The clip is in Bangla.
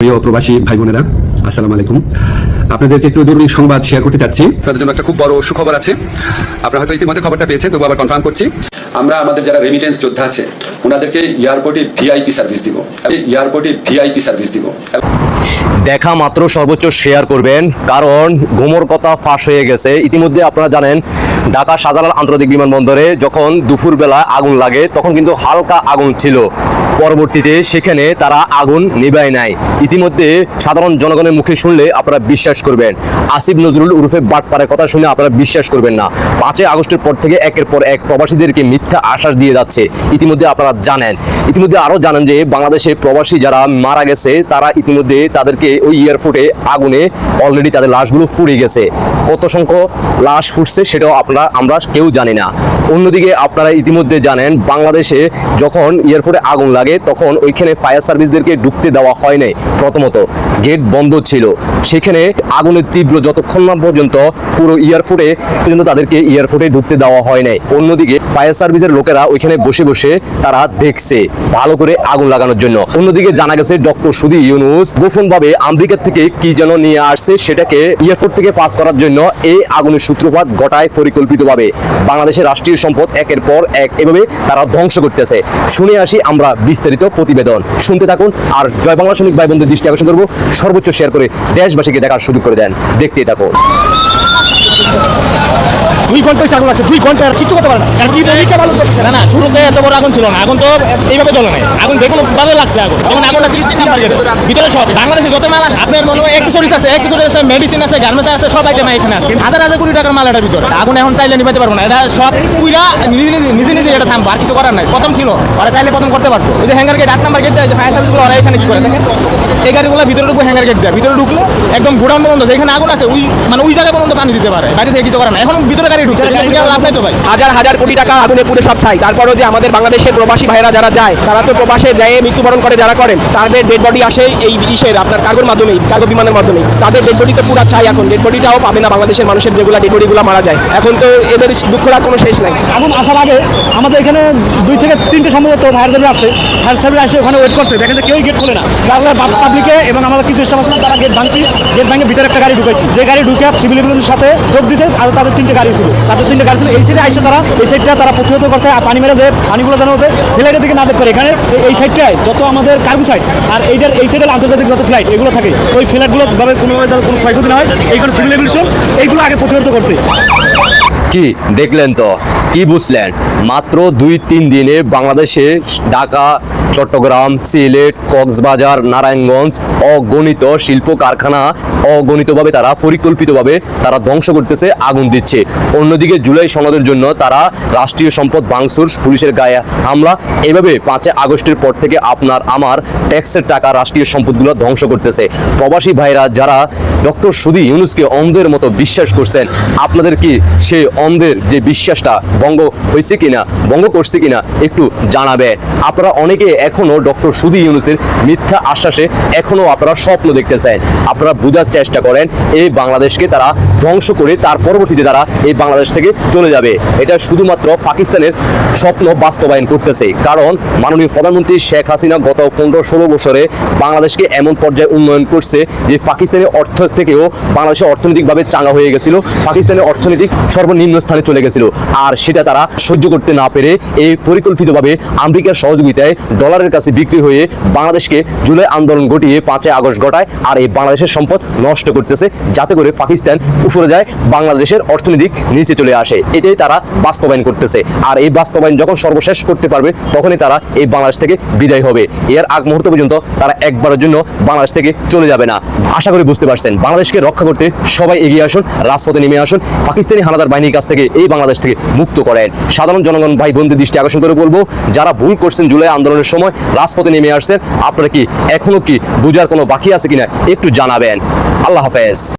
প্রিয় প্রবাসী ভাই বোনেরা আসসালামু আলাইকুম। আপনাদেরকে একটু জরুরি সংবাদ শেয়ার করতে চাচ্ছি আপনাদের জন্য একটা খুব বড় সুখবর আছে। আপনারা হয়তো ইতিমধ্যে খবরটা পেয়েছেন তবু আবার কনফার্ম করছি। আমরা আমাদের যারা রেমিটেন্স যোদ্ধা আছে ওনাদেরকে এয়ারপোর্টে ভিআইপি সার্ভিস দিব। এয়ারপোর্টে ভিআইপি সার্ভিস দিব। দেখা মাত্র সর্বোচ্চ শেয়ার করবেন কারণ ঘুমোর কথা ফাঁস হয়ে গেছে। ইতিমধ্যে আপনারা জানেন ঢাকা শাহজালাল আন্তর্জাতিক বিমানবন্দরে যখন দুপুরবেলা আগুন লাগে তখন কিন্তু হালকা আগুন ছিল। পরবর্তীতে সেখানে তারা আগুন নিভায় নাই। ইতিমধ্যে সাধারণ জনগণের মুখে শুনলে আপনারা বিশ্বাস করবেন। আসিফ নজরুল উরুফে বাটপাড়ের কথা শুনে আপনারা বিশ্বাস করবেন না। পাঁচই আগস্টের পর থেকে একের পর এক প্রবাসীদেরকে মিথ্যা আশ্বাস দিয়ে যাচ্ছে। ইতিমধ্যে আপনারা জানেন। ইতিমধ্যে আরও জানেন যে বাংলাদেশে প্রবাসী যারা মারা গেছে, তারা ইতিমধ্যে তাদেরকে ওই এয়ারপোর্টে আগুনে অলরেডি তাদের লাশগুলো ফুড়ে গেছে। কত সংখ্যক লাশ ফুটছে সেটাও আপনারা, আমরা কেউ জানি না। অন্যদিকে আপনারা ইতিমধ্যে জানেন, বাংলাদেশে যখন এয়ারপোর্টে আগুন লাগে, তখন ওইখানে ফায়ার সার্ভিসদেরকে ঢুকতে দেওয়া হয় নাই। প্রথমত গেট বন্ধ ছিল। সেখানে আগুনের তীব্র যতক্ষণ না পর্যন্ত পুরো এয়ারপোর্টে পর্যন্ত তাদেরকে এয়ারপোর্টে ঢুকতে দেওয়া হয় নাই। অন্যদিকে ফায়ার সার্ভিসের লোকেরা ওইখানে বসে বসে তারা দেখছে ভালো করে আগুন লাগানোর জন্য। অন্যদিকে জানা গেছে ডক্টর সুদি ইউনুস গোপন ভাবে আমেরিকা থেকে কি যেন নিয়ে আসছে সেটাকে এয়ারপোর্ট থেকে পাস করার জন্য এই আগুনের সূত্রপাত ঘটায় পরিকল্পিতভাবে। বাংলাদেশের রাষ্ট্রীয় সম্পদ একের পর এক এভাবে তারা ধ্বংস করতেছে। শুনে আসি আমরা বিস্তারিত প্রতিবেদন। শুনতে থাকুন আর জয় বাংলা শ্রমিক ভাই বন্ধুদের দৃষ্টি আকর্ষণ করব। সর্বোচ্চ শেয়ার করে দেশবাসীকে দেখার সুযোগ করে দেন। দেখতেই থাকুন। দুই ঘন্টায় আগুন আছে, দুই ঘণ্টা আর কিছু করতে পারে না। না না শুরুতে এত বড় আগুন ছিল না, আগুন তো এইভাবে জ্বলে নাই। আগুন যে কোনো ভাবে লাগছে আগুন। যেমন আগুন আছে তিন নাম্বার গেটে ভিতরে সব, বাংলাদেশে যত মাল আছে আপনার মনে হয় অ্যাক্সেসরিজ আছে অ্যাক্সেসরিজ আছে মেডিসিন আছে গার্মেন্টস আছে, সব আইটেম এখানে আছে। হাজার হাজার কোটি টাকার মাল এটা ভিতরে। আগুন এখন চাইলে নিভাতে পারব না। এটা সব পুইরা নিজে নিজে নিজে নিজে এটা থামবো, আর কিছু করার নাই। প্রথম ছিল, ওরা চাইলে প্রথম করতে পারতো। ওই যে হ্যাঙ্গার গেট আট নাম্বার গেট ফায়ার সার্ভিসগুলো ওরা এখানে কি করে দেখেন? এই গাড়িগুলো ভিতরে ঢুকবো হ্যাঙ্গার গেট দেয়। ভিতরে ঢুকলে একদম গোডাউন পর্যন্ত যেখানে আগুন আছে ওই মানে ওই জায়গায় পর্যন্ত পানি দিতে পারে। বাইরে থেকে কিছু করার না এখন ভিতরে গাড়ি ঢুকছে লাভ নাই তো ভাই। হাজার হাজার কোটি টাকা আগুনে পুড়ে সব ছাই। তারপরও যে আমাদের বাংলাদেশের প্রবাসী ভাইরা যারা যায় তারা তো প্রবাসে যায় মৃত্যুবরণ করে যারা করেন তাদের ডেড বডি আসে এই ইসের আপনার কার্গোর মাধ্যমেই কার্গো বিমানের মাধ্যমেই। তাদের ডেড বডি তো পুরা চাই এখন। ডেড বডিটাও পাবে না বাংলাদেশের মানুষের যেগুলো ডেড বডিগুলো মারা যায়। এখন তো এদের দুঃখরা কোনো শেষ নাই। আগুন আসার আগে আমাদের এখানে দুই থেকে তিনটে সম্ভবত ফায়ার সার্ভিস আসছে। ফায়ার সার্ভিস আসে ওখানে ওয়েট করছে। দেখে যে কেউই গেট খোলে না। পাবলিকে এবং আমাদের কিছু স্টাফ তারা গেট ভাঙছি গেট ভাঙে ভিতরে একটা গাড়ি ঢুকেছি যে গাড়ি ঢুকে সিভিল এভিলেন্সের সাথে যোগ দিছে, আর তাদের তিনটে গাড়ি ছিল। তাদের তিনটে গাড়ি ছিল, এই সাইডে আইসে তারা, এই সাইডটা তারা প্রতিহত করছে, আর পানি মেরে যে পানিগুলো যেন ওদের ফ্লাইটের দিকে না দেখতে পারে। এখানে এই- সাইডটায় যত আমাদের কার্গো সাইড আর এইটার, এই সাইডের আন্তর্জাতিক যত ফ্লাইট এগুলো থাকে। ওই ফ্লাইটগুলো ভাবে কোনোভাবে যাতে কোনো ক্ষয়ক্ষতি না হয়, এইখানে সিভিল এভিলেশন এইগুলো আগে প্রতিহত করছে। কি দেখলেন তো? কি বুঝলেন? মাত্র দুই তিন দিনে বাংলাদেশে ঢাকা চট্টগ্রাম, সিলেট, কক্সবাজার, নারায়ণগঞ্জ অগণিত শিল্প কারখানা অগণিতভাবে তারা পরিকল্পিতভাবে তারা ধ্বংস করতেছে, আগুন দিচ্ছে। অন্যদিকে জুলাই সনদের জন্য তারা রাষ্ট্রীয় সম্পদ ভাঙচুর, পুলিশের গায়ে হামলা, এভাবে পাঁচে আগস্টের পর থেকে আপনার আমার ট্যাক্সের টাকা রাষ্ট্রীয় সম্পদগুলো ধ্বংস করতেছে। প্রবাসী ভাইরা যারা ডক্টর সুদী ইউনুসকে অন্ধের মতো বিশ্বাস করছেন, আপনাদের কি সে অন্ধের যে বিশ্বাসটা ভঙ্গ হয়েছে কিনা, ভঙ্গ করছে কিনা একটু জানাবেন। আপনারা অনেকে এখনও ডক্টর সুদী ইউনুসের মিথ্যা আশ্বাসে এখনও আপনারা স্বপ্ন দেখতেছেন। আপনারা বোঝার চেষ্টা করেন, এই বাংলাদেশকে তারা ধ্বংস করে তার পরবর্তীতে তারা এই বাংলাদেশ থেকে চলে যাবে। এটা শুধুমাত্র পাকিস্তানের স্বপ্ন বাস্তবায়ন করতেছে। কারণ মাননীয় প্রধানমন্ত্রী শেখ হাসিনা গত পনেরো ষোলো বছরে বাংলাদেশকে এমন পর্যায়ে উন্নয়ন করছে যে পাকিস্তানের অর্থ থেকেও বাংলাদেশের অর্থনৈতিকভাবে চাঙ্গা হয়ে গেছিল, পাকিস্তানের অর্থনৈতিক সর্বনিম্ন স্থানে চলে গেছিল। আর সেটা তারা সহ্য করতে না পেরে এই পরিকল্পিতভাবে আমেরিকার সহযোগিতায় ডলারের কাছে বিক্রি হয়ে বাংলাদেশকে জুলাই আন্দোলন ঘটিয়ে পাঁচই আগস্ট ঘটায় আর এই বাংলাদেশের সম্পদ নষ্ট করতেছে, যাতে করে পাকিস্তান উপরে যায়, বাংলাদেশের অর্থনৈতিক নিচে চলে আসে। এটাই তারা বাস্তবায়ন করতেছে। আর এই বাস্তবায়ন যখন সর্বশেষ করতে পারবে, তখনই তারা এই বাংলাদেশ থেকে বিদায় হবে। এর আগ মুহূর্ত পর্যন্ত তারা একবারের জন্য বাংলাদেশ থেকে চলে যাবে না। আশা করি বুঝতে পারছেন। বাংলাদেশকে রক্ষা করতে সবাই এগিয়ে আসুন, রাজপথে নেমে আসুন, পাকিস্তানি হানাদার বাহিনীর কাছ থেকে এই বাংলাদেশ থেকে মুক্ত করেন। সাধারণ জনগণ ভাই বোনদের দৃষ্টি আকর্ষণ করে বলব, যারা ভুল করছেন জুলাই আন্দোলনের সময়, রাজপথে নেমে আসছেন। আপনারা কি এখনও কি বুঝার কোনো বাকি আছে কিনা একটু জানাবেন। আল্লাহ হাফেজ।